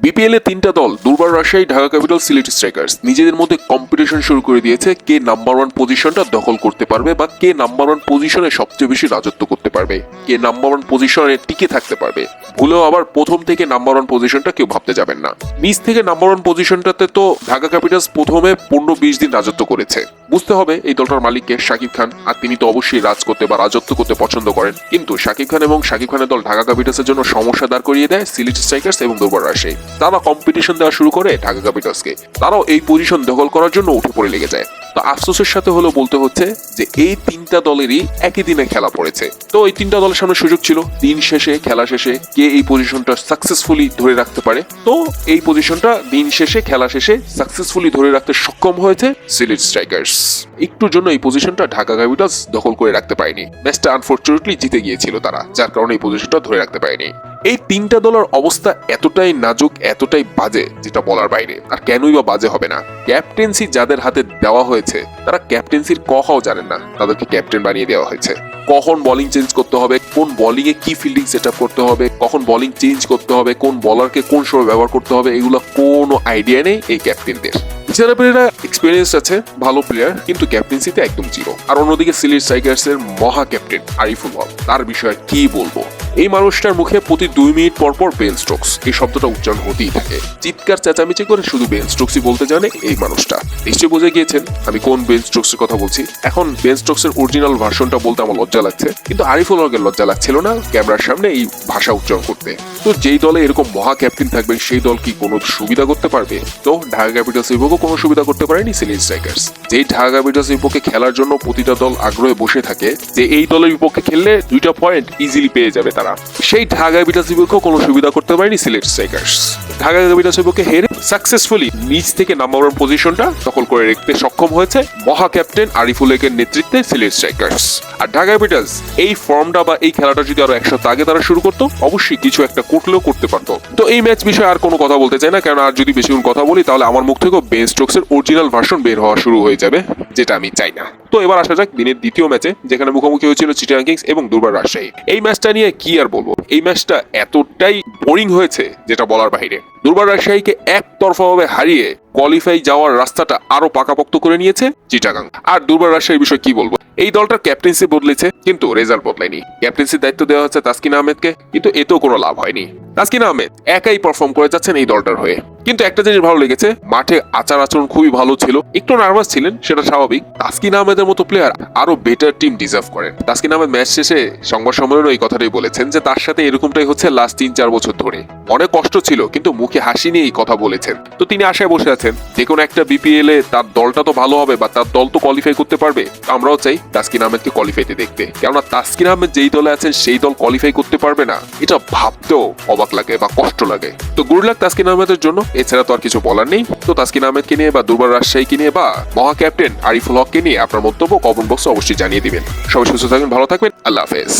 BPL এ তিনটা দল, Durbar Rajshahi, Dhaka capital, Sylhet strikers. নিজেদের মধ্যে কম্পিটিশন শুরু করে দিয়েছে কে নাম্বার ওয়ান পজিশনটা দখল করতে পারবে বা কে নাম্বার ওয়ান পজিশনে সবচেয়ে বেশি রাজত্ব করতে পারবে। কে নাম্বার ওয়ান পজিশনে টিকে থাকতে পারবে। ভুলেও আবার প্রথম থেকে নাম্বার ওয়ান পজিশনটা কেউ ভাবতে যাবেন না। নিচ থেকে নাম্বার ওয়ান পজিশনটাতে তো ঢাকা ক্যাপিটালস প্রথমে পনেরো বিশ দিন রাজত্ব করেছে। বুঝতে হবে এই দলটার মালিককে শাকিব খান, আর তিনি তো অবশ্যই রাজ করতে বা রাজত্ব করতে পছন্দ করেন। কিন্তু শাকিব খান এবং শাকিব খানের দল ঢাকা ক্যাপিটালসের জন্য সমস্যা দাঁড় করিয়ে দেয় সিলেট স্ট্রাইকার্স এবং দুর্বার রাজশাহী। তারা কম্পিটিশন দেওয়া শুরু করে ঢাকা ক্যাপিটালসকে তারাও এই পজিশন দখল করার জন্য উঠে পড়ে লেগে যায় তো আফসোসের সাথে হলো বলতে হচ্ছে যে এই তিনটা দলেরই একই দিনে খেলা পড়েছে। তো এই তিনটা দলের সামনে সুযোগ ছিল, দিন শেষে, খেলা শেষে কে এই পজিশনটা সাকসেসফুলি ধরে রাখতে পারে। তো এই পজিশনটা দিন শেষে, খেলা শেষে সাকসেসফুলি ধরে রাখতে সক্ষম হয়েছে সিলেট স্ট্রাইকার্স। একটুর জন্য এই পজিশনটা ঢাকা ক্যাপিটালস দখল করে রাখতে পারেনি। ম্যাচটা আনফর্চুনেটলি জিতে গিয়েছিল তারা, যার কারণে এই পজিশনটা ধরে রাখতে পারেনি। এই তিনটা দলের অবস্থা এতটাই নাজুক, এতটাই বাজে, যেটা বলার বাইরে। আর কেনই বা বাজে হবে না। ক্যাপ্টেন্সি যাদের হাতে দেওয়া হয়েছে তারা ক্যাপ্টেন্সির কহাও জানেন না, তাদেরকে ক্যাপ্টেন বানিয়ে দেওয়া হয়েছে। কখন বোলিং চেঞ্জ করতে হবে, কোন বোলিং এ কি ফিল্ডিং সেট করতে হবে, কখন বোলিং চেঞ্জ করতে হবে, কোন বলারকে কোন সময় ব্যবহার করতে হবে, এগুলো কোনো আইডিয়া নেই এই ক্যাপ্টেনদের প্লেয়াররা এক্সপিরিয়েন্স আছে, ভালো প্লেয়ার কিন্তু ক্যাপ্টেন্সিতে একদম জিরো আর অন্যদিকে সিলেট স্ট্রাইকার্স মহা ক্যাপ্টেন আরিফুল হক, তার বিষয়ে কি বলব? এই মানুষটার মুখে প্রতি দুই মিনিট পর পর বেন স্ট্রোকস এই শব্দটা উচ্চারণ হতেই থাকে। চিৎকার, চেঁচামেচি করে শুধু বেন স্ট্রোকসই বলতে জানে এই মানুষটা। নিশ্চয়ই বুঝে গিয়েছেন, আমি কোন বেন স্ট্রোকস এর কথা বলছি। এখন বেন স্ট্রোকস এর অরিজিনাল ভার্সনটা বলতে আমার লজ্জা লাগছে। কিন্তু আরিফুল হকের লজ্জা লাগছিল না ক্যামেরার সামনে এই ভাষা উচ্চারণ করতে। তো যেই দলে এরকম মহা ক্যাপ্টেন থাকবে সেই দল কি কোনো সুবিধা করতে পারবে? তো ঢাকা ক্যাপিটালস বিপক্ষে কোনো সুবিধা করতে পারেনি সিলেট স্ট্রাইকার্স যেই ঢাকা ক্যাপিটালস বিপক্ষে খেলার জন্য প্রতিটা দল আগ্রহে বসে থাকে, যে এই দলের বিপক্ষে খেললে দুইটা পয়েন্ট ইজিলি পেয়ে যাবে তারা। সেই ঢাকা ক্যাপিটালস বিপক্ষে কোনো সুবিধা করতে পারেনি সিলেট স্ট্রাইকার্স। ঢাকা ক্যাপিটালস বিপক্ষে হেরে সাকসেসফুলি নিচ থেকে নাম্বার ওয়ান পজিশনটা দখল করে রাখতে সক্ষম হয়েছে মহা ক্যাপ্টেন আরিফুল হকের নেতৃত্বে সিলেট স্ট্রাইকার্স। আর ঢাকা ক্যাপিটালস এই ফর্মটা বা এই খেলাটা যদি আরও এক সপ্তাহ আগে তারা শুরু করতো, অবশ্যই কিছু একটা করলেও করতে পারতো। তো এই ম্যাচ বিষয়ে আর কোনো কথা বলতে চাই না কারণ আর যদি বেশিক্ষণ কথা বলি, তাহলে আমার মুখ থেকেও বেন স্ট্রোকস এর অরিজিনাল ভার্সন বের হওয়া শুরু হয়ে যাবে, যেটা আমি চাই না। তো এবার আসা যাক দিনের দ্বিতীয় ম্যাচে যেখানে মুখোমুখি হয়েছিল চিটাগাং কিংস এবং দুর্বার রাজশাহী। এই ম্যাচটা নিয়ে কি আর বলব? এই ম্যাচটা এতটাই বোরিং হয়েছে, যেটা বলার বাইরে। দুর্বার রাজশাহীকে একতরফাভাবে হারিয়ে কোয়ালিফাই যাওয়ার রাস্তাটা আরও পাকাপোক্ত করে নিয়েছে চিটাগাং। আর দুর্বার রাজশাহীর বিষয়ে কি বলব? এই দলটার ক্যাপ্টেন্সি বদলেছে, কিন্তু রেজাল্ট বদলায়নি ক্যাপ্টেন্সির দায়িত্ব দেওয়া হচ্ছে তাসকিন আহমেদকে, কিন্তু এতেও কোনো লাভ হয়নি। তাসকিন আহমেদ একাই পারফর্ম করে যাচ্ছেন এই দলটার হয়ে। কিন্তু একটা জিনিস ভালো লেগেছে, মাঠে আচার আচরণ খুবই ভালো ছিল, একটু নার্ভাস ছিলেন, সেটা স্বাভাবিক। তাসকিন আহমেদের মতো প্লেয়ার আরও বেটার টিম ডিজার্ভ করেন। তাসকিন আহমেদ ম্যাচ শেষে সংবাদ সম্মেলনে এই কথাটাই বলেছেন যে তার সাথে এরকমটাই হচ্ছে লাস্ট তিন চার বছর ধরে। অনেক কষ্ট ছিল, কিন্তু মুখে হাসি নিয়ে এই কথা বলেছেন। তো তিনি আশায় বসে আছেন, যে কোনো একটা বিপিএল এ তার দলটা তো ভালো হবে বা তার দল তো কোয়ালিফাই করতে পারবে। আমরাও চাই তাসকিন আহমেদকে কোয়ালিফাইতে দেখতে। কেননা তাসকিন আহমেদ যেই দলে আছেন, সেই দল কোয়ালিফাই করতে পারবে না। এটা ভাবতেও অবাক লাগে বা কষ্ট লাগে। তো গুড লাক তাসকিন আহমেদের জন্য। এছাড়া তো আর কিছু বলার নেই। তো তাসকিন আহমেদকে নিয়ে বা দুর্বার রাজশাহীকে নিয়ে বা মহা ক্যাপ্টেন আরিফুল হককে নিয়ে আপনার মন্তব্য কমেন্ট বক্সে অবশ্যই জানিয়ে দিবেন। সবাই সুস্থ থাকবেন, ভালো থাকবেন। আল্লাহ হাফেজ।